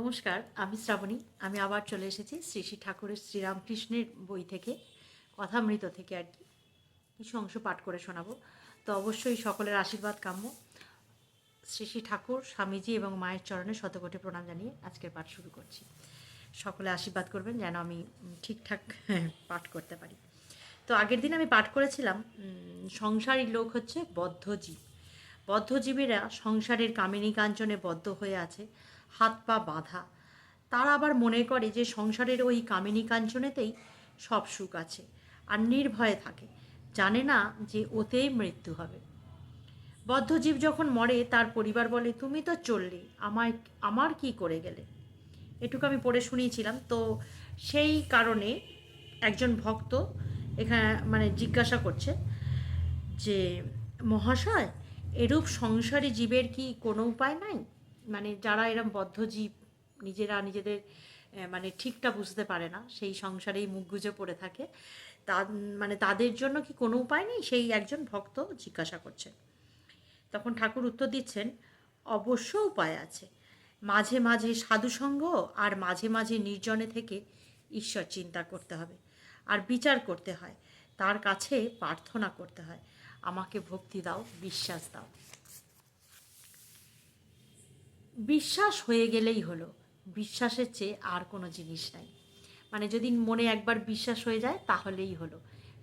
নমস্কার, আমি শ্রাবণী। আমি আবার চলে এসেছি শ্রী শ্রী ঠাকুরের শ্রীরামকৃষ্ণের বই থেকে, কথামৃত থেকে আর কি। কিছু অংশ পাঠ করে শোনাবো। তো অবশ্যই সকলের আশীর্বাদ কাম্য। শ্রী শ্রী ঠাকুর, স্বামীজি এবং মায়ের চরণে শতকোটি প্রণাম জানিয়ে আজকের পাঠ শুরু করছি। সকলে আশীর্বাদ করবেন যেন আমি ঠিকঠাক পাঠ করতে পারি। তো আগের দিন আমি পাঠ করেছিলাম সংসারী লোক হচ্ছে বদ্ধজীব। বদ্ধজীবীরা সংসারের কামিনী কাঞ্চনে বদ্ধ হয়ে আছে। হাত পা বাঁধা। তারা আবার মনে করে যে সংসারের ওই কামিনী কাঞ্চনেতেই সব সুখ আছে আর নির্ভয়ে থাকে। জানে না যে ওতেই মৃত্যু হবে। বদ্ধজীব যখন মরে, তার পরিবার বলে, তুমি তো চললে, আমায়, আমার কি করে গেলে? এটুকু আমি পড়ে শুনিয়েছিলাম। তো সেই কারণে একজন ভক্ত এখানে মানে জিজ্ঞাসা করছে যে, মহাশয়, এরূপ সংসারী জীবের কি কোনো উপায় নাই? মানে যারা এরম বদ্ধ জীব নিজেরা নিজেদের মানে ঠিকটা বুঝতে পারে না, সেই সংসারেই মুখ গুজে পড়ে থাকে তা মানে তাদের জন্য কি কোনো উপায় নেই? সেই একজন ভক্ত জিজ্ঞাসা করছে। তখন ঠাকুর উত্তর দিচ্ছেন, অবশ্য উপায় আছে। মাঝে মাঝে সাধুসঙ্গ আর মাঝে মাঝে নির্জনে থেকে ঈশ্বর চিন্তা করতে হবে আর বিচার করতে হয়। তার কাছে প্রার্থনা করতে হয়। আমাকে ভক্তি দাও, বিশ্বাস দাও। বিশ্বাস হয়ে গেলেই হলো। বিশ্বাসের চেয়ে আর কোনো জিনিস নাই। মানে যদি মনে একবার বিশ্বাস হয়ে যায়, তাহলেই হলো।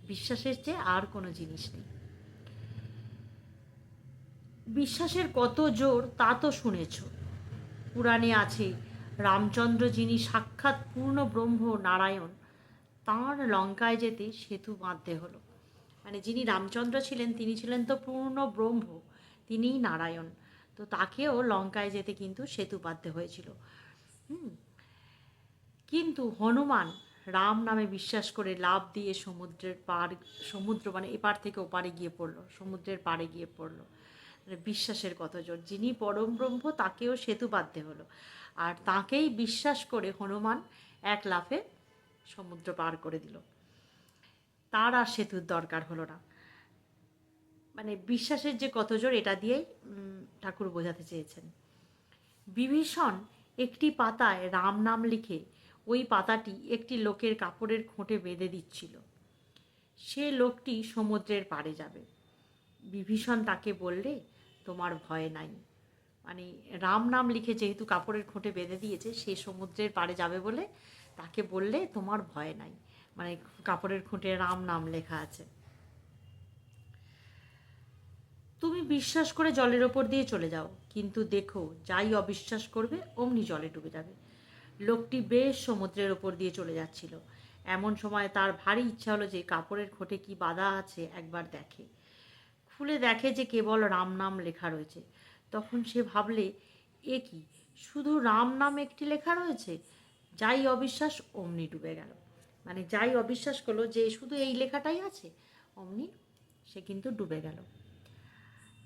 বিশ্বাসের চেয়ে আর কোনো জিনিস নেই। বিশ্বাসের কত জোর, তা তো শুনেছ। পুরাণে আছে, রামচন্দ্র যিনি সাক্ষাৎ পূর্ণ ব্রহ্ম নারায়ণ, তাঁর লঙ্কায় যেতে সেতু বাঁধতে হলো। মানে যিনি রামচন্দ্র ছিলেন, তিনি ছিলেন তো পূর্ণ ব্রহ্ম, তিনিই নারায়ণ। তো তাকেও লঙ্কায় যেতে কিন্তু সেতু বাঁধতে হয়েছিল। হুম। কিন্তু হনুমান রাম নামে বিশ্বাস করে লাভ দিয়ে সমুদ্রের পার, সমুদ্র মানে এপার থেকে ওপারে গিয়ে পড়ল, সমুদ্রের পাড়ে গিয়ে পড়ল। মানে বিশ্বাসের কত জোর। যিনি পরম ব্রহ্ম, তাকেও সেতু বাঁধতে হলো। আর তাকেই বিশ্বাস করে হনুমান এক লাফে সমুদ্র পার করে দিল। তার আর সেতুর দরকার হলো না। মানে বিশ্বাসের যে কত জোর, এটা দিয়েই ঠাকুর বোঝাতে চেয়েছেন। বিভীষণ একটি পাতায় রাম নাম লিখে ওই পাতাটি একটি লোকের কাপড়ের খোঁটে বেঁধে দিচ্ছিল। সে লোকটি সমুদ্রের পাড়ে যাবে। বিভীষণ তাকে বললে, তোমার ভয় নাই। মানে রাম নাম লিখে যেহেতু কাপড়ের খোঁটে বেঁধে দিয়েছে, সে সমুদ্রের পাড়ে যাবে বলে তাকে বললে, তোমার ভয় নাই। মানে কাপড়ের খুঁটে রাম নাম লেখা আছে। তুমি বিশ্বাস করে জলের ওপর দিয়ে চলে যাও। কিন্তু দেখো, যাই অবিশ্বাস করবে, অমনি জলে ডুবে যাবে। লোকটি বেশ সমুদ্রের ওপর দিয়ে চলে যাচ্ছিল। এমন সময় তার ভারী ইচ্ছা হলো যে কাপড়ের খোটে কি বাধা আছে একবার দেখে। খুলে দেখে যে কেবল রাম নাম লেখা রয়েছে। তখন সে ভাবলে, এ কি, শুধু রাম নাম একটি লেখা রয়েছে? যাই অবিশ্বাস, অমনি ডুবে গেল। মানে যাই অবিশ্বাস করল যে শুধু এই লেখাটাই আছে, অমনি সে কিন্তু ডুবে গেল।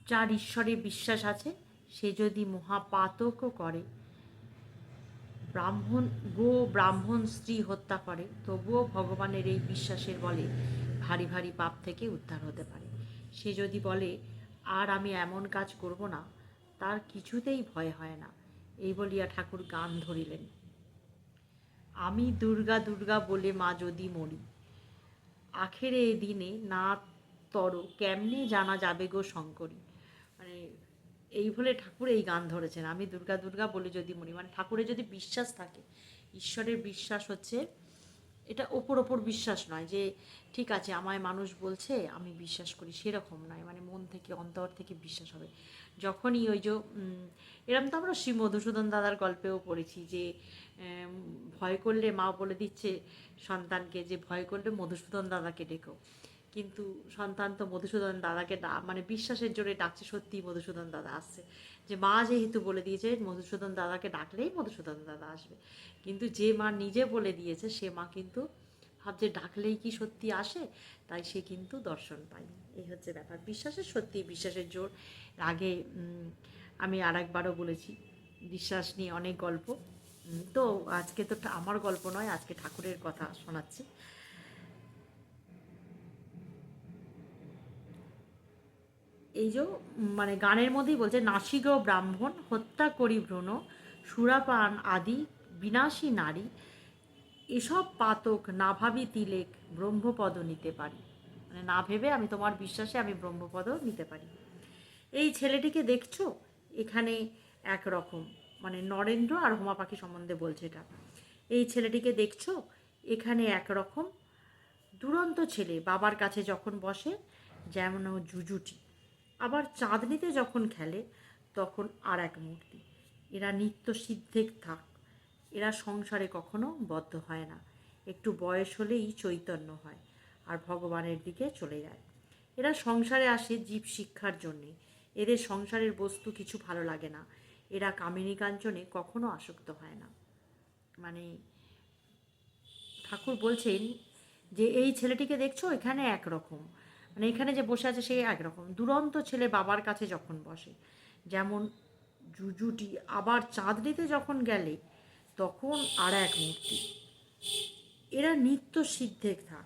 যার ঈশ্বরে বিশ্বাস আছে, সে যদি মহাপাতকও করে, ব্রাহ্মণ, গো ব্রাহ্মণ স্ত্রী হত্যা করে, তবুও ভগবানের এই বিশ্বাসের বলে ভারী ভারী পাপ থেকে উদ্ধার হতে পারে। সে যদি বলে, আর আমি এমন কাজ করব না, তার কিছুতেই ভয় হয় না। এই বলিয়া ঠাকুর গান ধরিলেন। আমি দুর্গা দুর্গা বলে মা যদি মরি, আখেরে এ দিনে না তর, কেমনে জানা যাবে গো শঙ্করী? মানে এই বলে ঠাকুর এই গান ধরেছেন। আমি দুর্গা দুর্গা বলি যদি মনি মানে ঠাকুরের যদি বিশ্বাস থাকে, ঈশ্বরের বিশ্বাস হচ্ছে, এটা ওপর ওপর বিশ্বাস নয় যে ঠিক আছে, আমায় মানুষ বলছে, আমি বিশ্বাস করি, সেরকম নয় মানে মন থেকে, অন্তর থেকে বিশ্বাস হবে। যখনই ওই যে এরম তো আমরা শ্রী মধুসূদন দাদার গল্পেও পড়েছি যে ভয় করলে মা বলে দিচ্ছে সন্তানকে যে ভয় করলে মধুসূদন দাদাকে ডেকো। কিন্তু সন্তান তো মধুসূদন দাদাকে ডা মানে বিশ্বাসের জোরে ডাকছে সত্যি মধুসূদন দাদা আসছে। যে মা যেহেতু বলে দিয়েছে, মধুসূদন দাদাকে ডাকলেই মধুসূদন দাদা আসবে। কিন্তু যে মা নিজে বলে দিয়েছে, সে মা কিন্তু ভাবছে ডাকলেই কি সত্যি আসে? তাই সে কিন্তু দর্শন পায়নি। এই হচ্ছে ব্যাপার। বিশ্বাসের সত্যি, বিশ্বাসের জোর। আগে আমি আর একবারও বলেছি, বিশ্বাস নিয়ে অনেক গল্প। তো আজকে তো আমার গল্প নয়, আজকে ঠাকুরের কথা শোনাচ্ছি। এই যে মানে গানের মধ্যেই বলছে, নাসিগ ব্রাহ্মণ হত্যা করি ভ্রণ, সুরাপান আদি বিনাশী নারী, এসব পাতক না ভাবি তিলেক ব্রহ্মপদ নিতে পারি। মানে না ভেবে আমি তোমার বিশ্বাসে আমি ব্রহ্মপদ নিতে পারি। এই ছেলেটিকে দেখছ? এখানে একরকম মানে নরেন্দ্র আর হোমা পাখি সম্বন্ধে বলছে এটা। এই ছেলেটিকে দেখছ? এখানে একরকম দুরন্ত ছেলে, বাবার কাছে যখন বসে, যেমন জুজুটি। আবার চাঁদনিতে যখন খেলে, তখন আর এক মূর্তি। এরা নিত্য সিদ্ধেক থাক, এরা সংসারে কখনো বদ্ধ হয় না। একটু বয়স হলেই চৈতন্য হয় আর ভগবানের দিকে চলে যায়। এরা সংসারে আসে জীব শিক্ষার জন্যে। এদের সংসারের বস্তু কিছু ভালো লাগে না। এরা কামিনী কাঞ্চনে কখনো আসক্ত হয় না। মানে ঠাকুর বলছেন যে, এই ছেলেটিকে দেখছ? এখানে একরকম। মানে এখানে যে বসে আছে সে একরকম দুরন্ত ছেলে বাবার কাছে যখন বসে, যেমন জুজুটি আবার চাঁদনিতে যখন গেলে, তখন আর এক মূর্তি। এরা নিত্য সিদ্ধে থাক।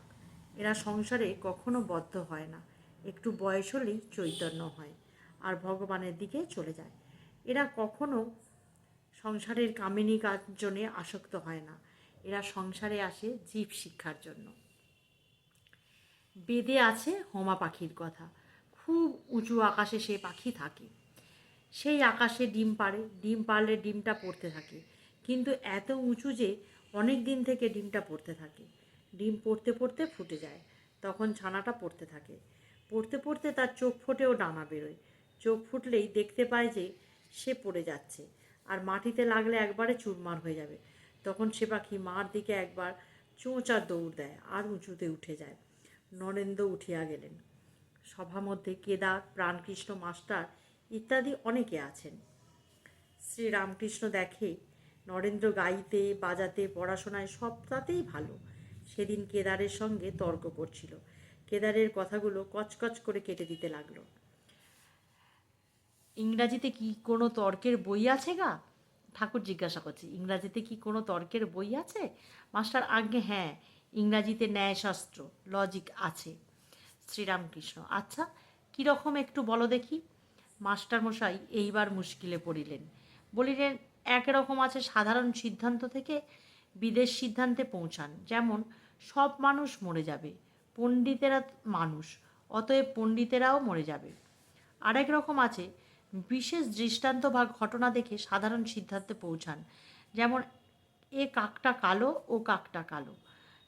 এরা সংসারে কখনো বদ্ধ হয় না। একটু বয়স হলেই চৈতন্য হয় আর ভগবানের দিকে চলে যায়। এরা কখনো সংসারের কামিনী কার্জনে আসক্ত হয় না। এরা সংসারে আসে জীব শিক্ষার জন্য। বেদে আছে হোমা পাখির কথা। খুব উঁচু আকাশে সে পাখি থাকে। সেই আকাশে ডিম পাড়ে, ডিম পারলে ডিমটা পড়তে থাকে। কিন্তু এত উঁচু যে অনেক দিন থেকে ডিমটা পড়তে থাকে। ডিম পড়তে পড়তে ফুটে যায়। তখন ছানাটা পড়তে থাকে। পড়তে পড়তে তার চোখ ফোটেও ডানা বেরোয়। চোখ ফুটলেই দেখতে পায় যে সে পড়ে যাচ্ছে। আর মাটিতে লাগলে একবারে চুরমার হয়ে যাবে। তখন সে পাখি মার দিকে একবার চোঁচার দৌড় দেয়, আর উঁচুতে উঠে যায়। নরেন্দ্র উঠিয়া গেলেন। সভা মধ্যে কেদার, প্রাণকৃষ্ণ, মাস্টার ইত্যাদি অনেকে আছেন। শ্রীরামকৃষ্ণ দেখে নরেন্দ্র গাইতে, বাজাতে, পড়াশোনায় সবটাতেই ভালো। সেদিন কেদারের সঙ্গে তর্ক করছিল। কেদারের কথাগুলো কচকচ করে কেটে দিতে লাগল। ইংরাজিতে কি কোনো তর্কের বই আছে গা? ঠাকুর জিজ্ঞাসা করছে, ইংরাজিতে কি কোনো তর্কের বই আছে? মাস্টার আজ্ঞে হ্যাঁ। ইংরাজিতে ন্যায়শাস্ত্র লজিক আছে। শ্রীরামকৃষ্ণ আচ্ছা কীরকম একটু বলো দেখি? মাস্টার মশাই এইবার মুশকিলে পড়িলেন। বলিলেন একরকম আছে সাধারণ সিদ্ধান্ত থেকে বিদেশ সিদ্ধান্তে পৌঁছান। যেমন, সব মানুষ মরে যাবে, পণ্ডিতেরা মানুষ, অতএব পণ্ডিতেরাও মরে যাবে। আরেক রকম আছে, বিশেষ দৃষ্টান্ত বা ঘটনা দেখে সাধারণ সিদ্ধান্তে পৌঁছান। যেমন, এ কাকটা কালো, ও কাকটা কালো।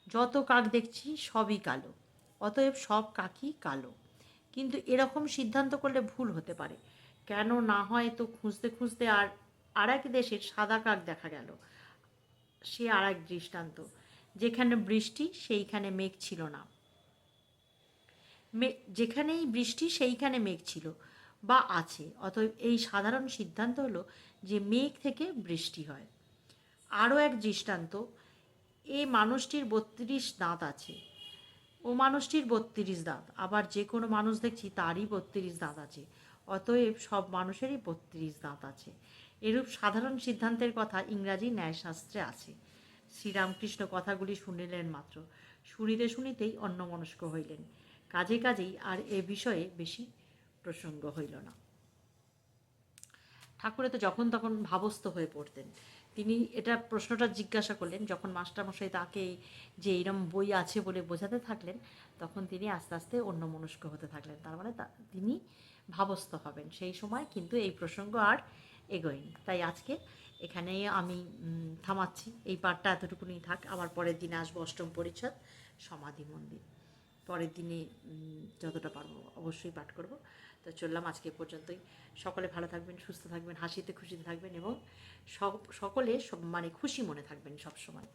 যত কাক দেখছি সবই কালো, অতএব সব কাকই কালো। কিন্তু এরকম সিদ্ধান্ত করলে ভুল হতে পারে। কেন না হয় তো খুঁজতে খুঁজতে আর আর এক দেশের সাদা কাক দেখা গেল। সে আর এক দৃষ্টান্ত। যেখানে বৃষ্টি, সেইখানে মেঘ ছিল না। যেখানেই বৃষ্টি, সেইখানে মেঘ ছিল বা আছে। অতএব এই সাধারণ সিদ্ধান্ত হলো যে মেঘ থেকে বৃষ্টি হয়। আরও এক দৃষ্টান্ত এ মানুষটির বত্রিশ দাঁত আছে। ও মানুষটির বত্রিশ দাঁত। আবার যে কোনো মানুষ দেখছি তারই বত্রিশ দাঁত আছে। অতএব সব মানুষেরই বত্রিশ দাঁত আছে। এরূপ সাধারণ সিদ্ধান্তের কথা ইংরাজি ন্যায়শাস্ত্রে আছে। শ্রীরামকৃষ্ণ কথাগুলি শুনিলেন মাত্র। শুনিতে শুনিতেই অন্যমনস্ক হইলেন। কাজে কাজেই আর এ বিষয়ে বেশি প্রসঙ্গ হইল না। ঠাকুরে তো যখন তখন ভাবস্থ হয়ে পড়তেন। তিনি এটা প্রশ্নটা জিজ্ঞাসা করলেন, যখন মাস্টারমশাই তাকে যে এরম বই আছে বলে বোঝাতে থাকলেন, তখন তিনি আস্তে আস্তে অন্য মনস্ক হতে থাকলেন। তার মানে তিনি ভাবস্থ হবেন। সেই সময় কিন্তু এই প্রসঙ্গ আর এগোয়নি। তাই আজকে এখানে আমি থামাচ্ছি। এই পাঠটা এতটুকুনি থাক। আবার পরের দিনে আসব অষ্টম পরিচ্ছদ, সমাধি মন্দির। পরের দিনে যতটা পারব অবশ্যই পাঠ করব। তো চললাম আজকে পর্যন্তই। সকলে ভালো থাকবেন, সুস্থ থাকবেন, হাসিতে খুশিতে থাকবেন এবং সকলে সব মানে খুশি মনে থাকবেন সব সময়